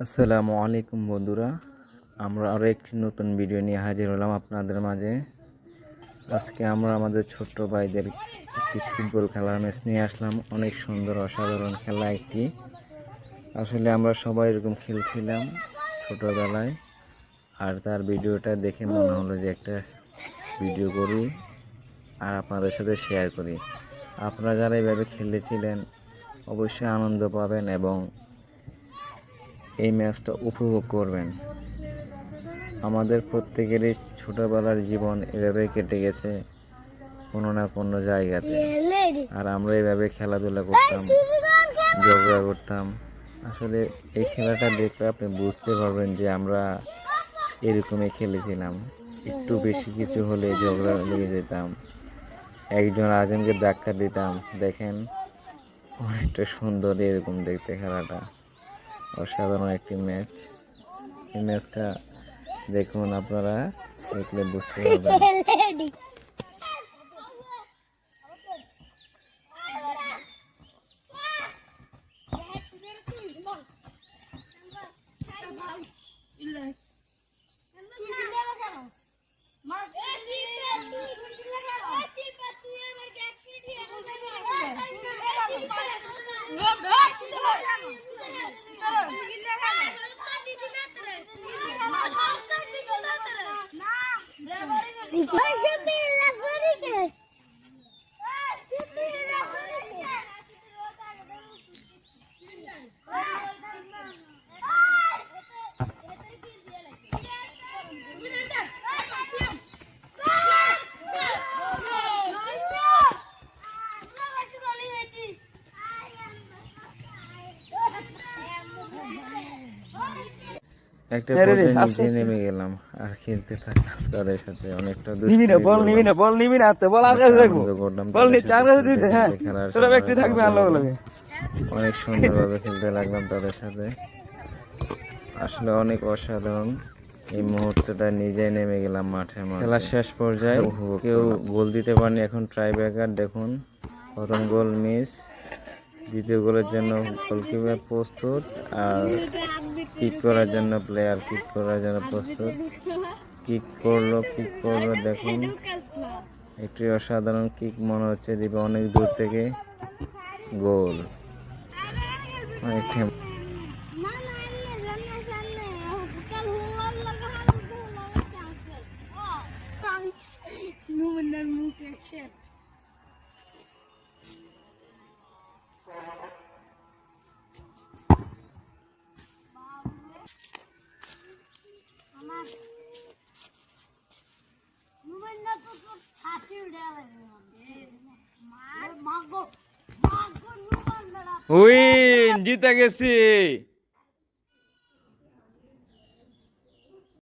আসসালামু আলাইকুম বন্ধুরা, আমরা আরও একটি নতুন ভিডিও নিয়ে হাজির হলাম আপনাদের মাঝে। আজকে আমরা আমাদের ছোট্ট ভাইদের একটি ফুটবল খেলার ম্যাচ নিয়ে আসলাম। অনেক সুন্দর, অসাধারণ খেলা একটি। আসলে আমরা সবাই এরকম খেলছিলাম ছোটোবেলায়, আর তার ভিডিওটা দেখে মনে হলো যে একটা ভিডিও করি আর আপনাদের সাথে শেয়ার করি। আপনারা যারা এইভাবে খেলেছিলেন, অবশ্যই আনন্দ পাবেন এবং এই ম্যাচটা উপভোগ করবেন। আমাদের প্রত্যেকেরই ছোটোবেলার জীবন এভাবেই কেটে গেছে, কোনো না কোনো জায়গাতে। আর আমরা এভাবে খেলাধুলা করতাম, ঝগড়া করতাম। আসলে এই খেলাটা দেখলে আপনি বুঝতে পারবেন যে আমরা এরকমই খেলেছিলাম। একটু বেশি কিছু হলে ঝগড়া লেগে যেতাম। একজন আরেকজনকে ধাক্কা দিতাম। দেখেন, অনেকটা সুন্দর এরকম দেখতে খেলাটা। অসাধারণ একটি ম্যাচ এই ম্যাচটা দেখুন আপনারা দেখলে বুঝতে পারবেন Hindi na, একটা পর্যায়ে নিচে নেমে গেলাম। আর খেলতে থাকলাম তাদের সাথে অনেকটা নিবি না বল নিবি না বল নিবি না বল আর কাছে বল নি চার কাছে দিতে হ্যাঁ। তোরা ব্যক্তি থাকবে আল্লাহ লাগে অনেক সুন্দরভাবে খেলতে লাগলাম তাদের সাথে। আসলে অনেক অসাধারণ। এই মুহূর্তটা নিজে নেমে গেলাম মাঠে খেলার শেষ পর্যায়ে কেউ গোল দিতে পারেনি এখন ট্রাইব্রেকার দেখুন। প্রথম গোল মিস দ্বিতীয় গোলের জন্য গোলকিপার প্রস্তুত আর কিক করার জন্য প্লেয়ার কিক করার জন্য প্রস্তুত। কিক করল কিক করল, দেখুন। একটি অসাধারণ কিক মনে হচ্ছে দিবে অনেক দূর থেকে। গোল। অনেকটি উইন জিতে গেছি।